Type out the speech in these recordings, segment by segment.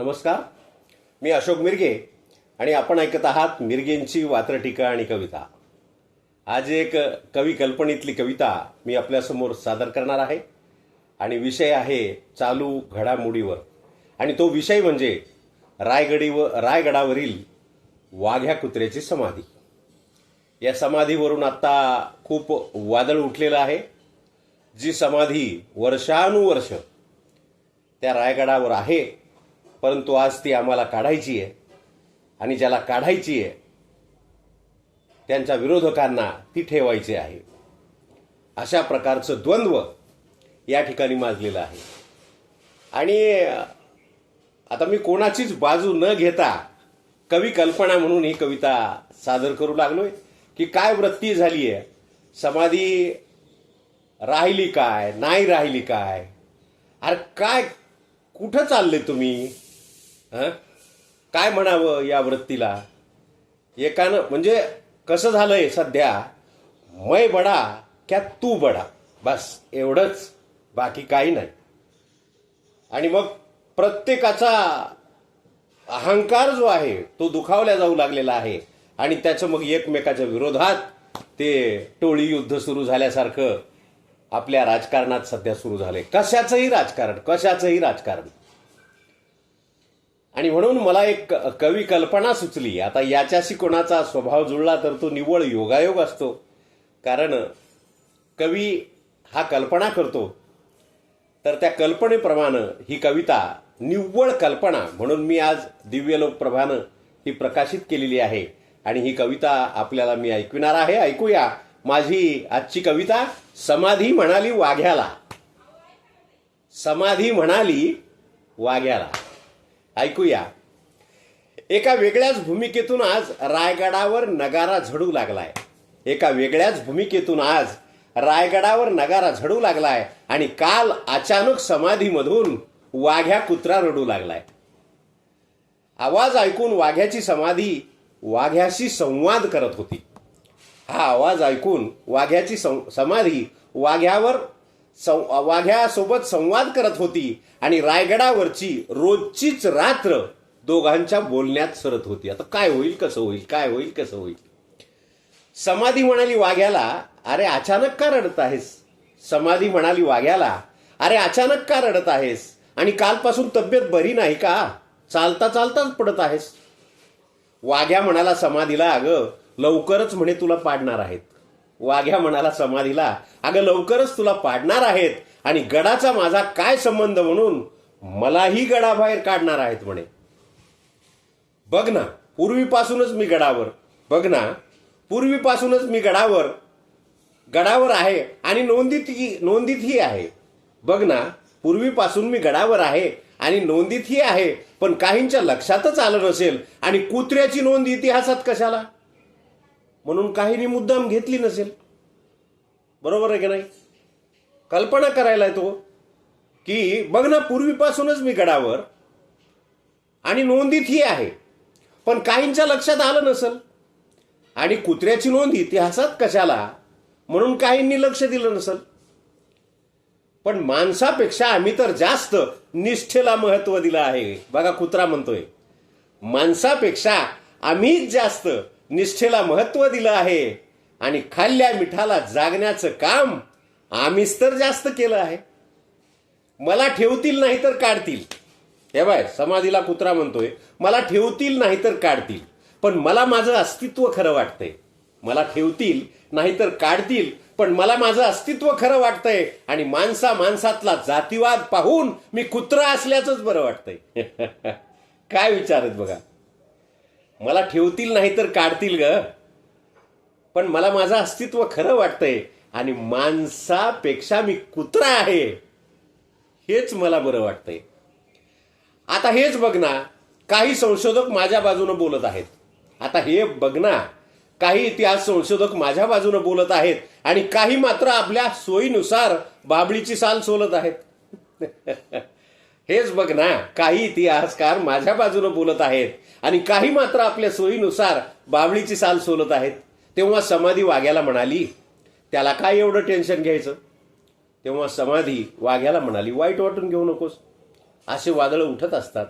नमस्कार. मी अशोक मिरगे आणि आपण ऐकत आहात मिरगेंची वात्रटिका आणि कविता. आज एक कवी कल्पनेतली कविता मी आपल्यासमोर सादर करणार आहे आणि विषय आहे चालू घडामोडीवर. आणि तो विषय म्हणजे रायगडीव रायगडावरील वाघ्या कुत्र्याची समाधी. या समाधीवरून आत्ता खूप वादळ उठलेलं आहे. जी समाधी वर्षानुवर्ष त्या रायगडावर आहे परंतु आज ती आम्हाला काढायची आहे. आणि ज्याला काढायची आहे त्यांच्या विरोधकांना ती ठेवायची आहे. अशा प्रकारचं द्वंद्व या ठिकाणी माजलेलं आहे. आणि आता मी कोणाचीच बाजू न घेता कवी कल्पना म्हणून ही कविता सादर करू लागलोय की काय वृत्ती झाली आहे? समाधी राहिली काय? नाही राहिली काय? अरे काय कुठं चालले तुम्ही? हं? काय म्हणावं या वृत्तीला? एकानं म्हणजे कसं झालंय सध्या? मै बडा क्या तू बडा. बस एवढंच. बाकी काही नाही. आणि मग प्रत्येकाचा अहंकार जो आहे तो दुखावला जाऊ लागलेला आहे. आणि त्याचं मग एकमेकाच्या विरोधात ते टोळी युद्ध सुरू झाल्यासारखं आपल्या राजकारणात सध्या सुरू झालंय. कशाचंही राजकारण कशाचंही राजकारण. आणि म्हणून मला एक कवी कल्पना सुचली. आता याच्याशी कोणाचा स्वभाव जुळला तर तो निव्वळ योगायोग असतो. कारण कवी हा कल्पना करतो. तर त्या कल्पनेप्रमाणे ही कविता निव्वळ कल्पना म्हणून मी आज दिव्यलोकप्रभानं ही प्रकाशित केलेली आहे. आणि ही कविता आपल्याला मी ऐकविणार आहे. ऐकूया माझी आजची कविता समाधी म्हणाली वाघ्याला. समाधी म्हणाली वाघ्याला. ऐकूया. एका वेगळ्याच भूमिकेतून आज रायगडावर नगारा झडू लागलाय. एका वेगळ्याच भूमिकेतून आज रायगडावर नगारा झडू लागलाय आणि काल अचानक समाधीमधून वाघ्या कुत्रा रडू लागलाय. आवाज ऐकून वाघ्याची समाधी वाघ्याशी संवाद करत होती. हा आवाज ऐकून वाघ्याची सं- समाधी वाघ्यावर सं- वाघ्यासोबत संवाद करत होती आणि रायगडावरची रोजचीच रात्र दोघांच्या बोलण्यात सरत होती. आता काय होईल कसं होईल काय होईल कसं होईल? समाधी म्हणाली वाघ्याला अरे अचानक का रडत आहेस? समाधी म्हणाली वाघ्याला अरे अचानक का रडत आहेस? आणि कालपासून तब्येत बरी नाही का? चालता चालताच पडत आहेस. वाघ्या म्हणाला समाधीला अगं लवकरच म्हणे तुला पाडणार आहेत. वाघ्या म्हणाला समाधीला अगं लवकरच तुला पाडणार आहेत. आणि गडाचा माझा काय संबंध म्हणून मलाही गडाबाहेर काढणार आहेत म्हणे. बघ ना पूर्वीपासूनच मी गडावर. बघ ना पूर्वीपासूनच मी गडावर गडावर आहे आणि नोंदीतही नोंदीतही आहे. बघ ना पूर्वीपासून मी गडावर आहे आणि नोंदीतही आहे पण काहींच्या लक्षातच आलं नसेल आणि कुत्र्याची नोंद इतिहासात कशाला? म्हणून काहींनी मुद्दाम घेतली नसेल. बरोबर आहे की नाही? कल्पना करायला तो की बघ ना पूर्वीपासूनच मी गडावर आणि नोंदीतही आहे. पण काहींच्या लक्षात आलं नसेल. आणि कुत्र्याची नोंद इतिहासात कशाला? म्हणून काहींनी लक्ष दिलं नसेल. पण माणसापेक्षा आम्ही तर जास्त निष्ठेला महत्त्व दिलं आहे. बघा कुत्रा म्हणतोय. माणसापेक्षा आम्हीच जास्त निष्ठेला महत्त्व दिलं आहे आणि खाल्ल्या मिठाला जागण्याचं काम आम्हीच तर जास्त केलं आहे. मला ठेवतील नाही तर काढतील. हे बाय समाधीला कुत्रा म्हणतोय. मला ठेवतील नाही तर काढतील. पण मला माझं अस्तित्व खरं वाटतंय. मला ठेवतील नाहीतर काढतील पण मला माझं अस्तित्व खरं वाटतंय आणि माणसा माणसातला जातीवाद पाहून मी कुत्रा असल्याचंच बरं वाटतंय. काय विचारत बघा. मला ठेवतील नाही तर काढतील ग. पण मला माझं अस्तित्व खरं वाटतंय आणि माणसापेक्षा मी कुत्रा आहे. हेच मला बरं वाटतंय. आता हेच बघ ना काही संशोधक माझ्या बाजूनं बोलत आहेत. आता हे बघ ना काही इतिहास संशोधक माझ्या बाजूनं बोलत आहेत आणि काही मात्र आपल्या सोयीनुसार बाबळीची साल सोलत आहेत. हेच बघ ना काही इतिहासकार माझ्या बाजूनं बोलत आहेत. आणि काही मात्र आपल्या सोयीनुसार बावळीची साल सोलत आहेत. तेव्हा समाधी वाघ्याला म्हणाली त्याला काय एवढं टेन्शन घ्यायचं? तेव्हा समाधी वाघ्याला म्हणाली वाईट वाटून घेऊ नकोस. असे वादळ उठत असतात.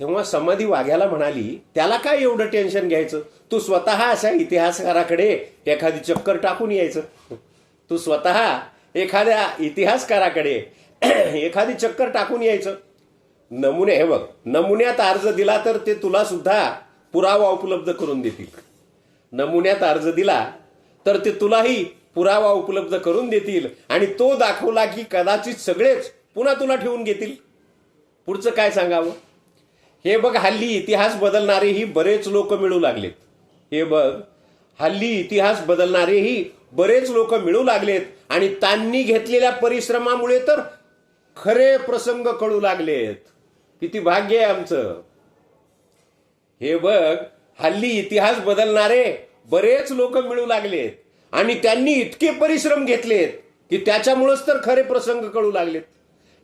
तेव्हा समाधी वाघ्याला म्हणाली त्याला काय एवढं टेन्शन घ्यायचं? तू स्वतः अशा इतिहासकाराकडे एखादी चक्कर टाकून यायचं. तू स्वतः एखाद्या इतिहासकाराकडे एखादी चक्कर टाकून यायचं. नमुने हे बघ नमुन्यात अर्ज दिला तर ते तुला सुद्धा पुरावा उपलब्ध करून देतील. नमुन्यात अर्ज दिला तर ते तुलाही पुरावा उपलब्ध करून देतील आणि तो दाखवला की कदाचित सगळेच पुन्हा तुला ठेवून घेतील. पुढचं काय सांगावं? हे बघ हल्ली इतिहास बदलणारेही बरेच लोक मिळू लागलेत. हे बघ हल्ली इतिहास बदलणारेही बरेच लोक मिळू लागलेत आणि त्यांनी घेतलेल्या परिश्रमामुळे तर खरे प्रसंग कळू लागलेत. किती भाग्य आहे आमचं. हे बघ हल्ली इतिहास बदलणारे बरेच लोक मिळू लागलेत आणि त्यांनी इतके परिश्रम घेतलेत की त्याच्यामुळेच तर खरे प्रसंग कळू लागलेत.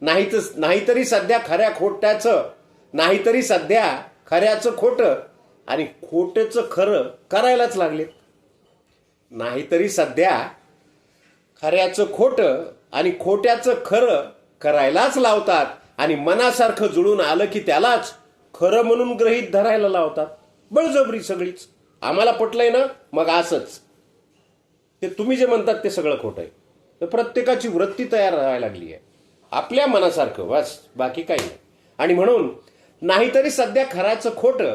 नाहीतर नाहीतरी सध्या खऱ्या खोट्याचं नाहीतरी सध्या खऱ्याचं खोटं आणि खोटेचं खरं करायलाच लागलेत. नाहीतरी सध्या खऱ्याचं खोटं आणि खोट्याचं खरं करायलाच लावतात आणि मनासारखं जुळून आलं की त्यालाच खरं म्हणून ग्रहित धरायला लावतात. बळजबरी सगळीच. आम्हाला पटलंय ना? मग असंच. ते तुम्ही जे म्हणतात ते सगळं खोटं आहे. तर प्रत्येकाची वृत्ती तयार राहायला लागली आहे. आपल्या मनासारखं बस. बाकी काही नाही. आणि म्हणून नाहीतरी सध्या खराचं खोटं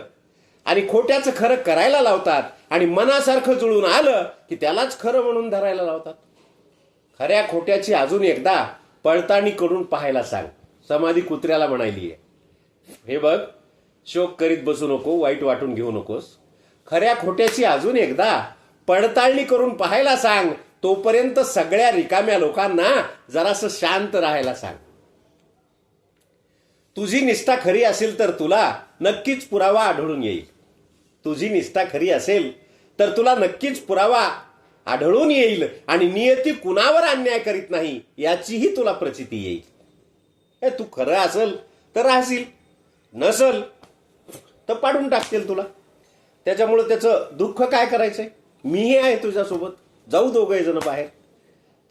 आणि खोट्याचं खरं करायला लावतात आणि मनासारखं जुळून आलं की त्यालाच खरं म्हणून धरायला लावतात. खऱ्या खोट्याची अजून एकदा पडताळणी करून पाहायला सांग. समाधी कुत्र्याला म्हणायली आहे. हे बघ शोक करीत बसू नको वाईट वाटून घेऊ नकोस. खऱ्या खोट्याची अजून एकदा पडताळणी करून पाहायला सांग तोपर्यंत सगळ्या रिकाम्या लोकांना जरासं शांत राहायला सांग. तुझी निष्ठा खरी असेल तर तुला नक्कीच पुरावा आढळून येईल. तुझी निष्ठा खरी असेल तर तुला नक्कीच पुरावा आढळून येईल आणि नियती कुणावर अन्याय करीत नाही याचीही तुला प्रचिती येईल. ए तू खरं असेल तर राहशील. नसल तर पाडून टाकतील तुला. त्याच्यामुळं त्याचं दुःख काय करायचंय? मीही आहे तुझ्यासोबत. जाऊ दोघे जण बाहेर.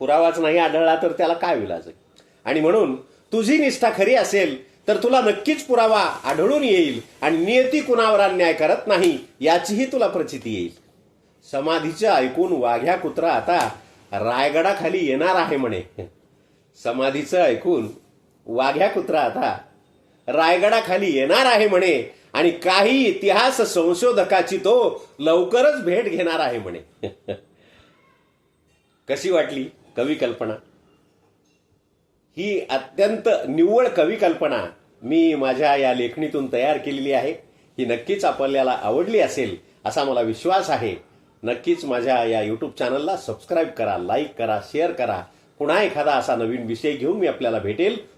पुरावाच नाही आढळला तर त्याला काय विलाज आहे आणि म्हणून तुझी निष्ठा खरी असेल तर तुला नक्कीच पुरावा आढळून येईल आणि नियती कुणावर अन्याय करत नाही याचीही तुला प्रचिती येईल. समाधीचं ऐकून वाघ्या कुत्रा आता रायगडाखाली येणार आहे म्हणे. समाधीचं ऐकून वाघ्या कुत्रा आता. रायगडाखाली येणार आहे म्हणे आणि काही इतिहास संशोधकाची तो लवकरच भेट घेणार आहे म्हणे. कशी वाटली कवी कल्पना? ही अत्यंत निव्वळ कवी कल्पना मी माझ्या या लेखणीतून तयार केलेली आहे. ही नक्कीच आपल्याला आवडली असेल असा मला विश्वास आहे. नक्कीच माझ्या या यूट्यूब चॅनलला सबस्क्राईब करा लाईक करा शेअर करा. पुन्हा एखादा असा नवीन विषय घेऊन मी आपल्याला भेटेल.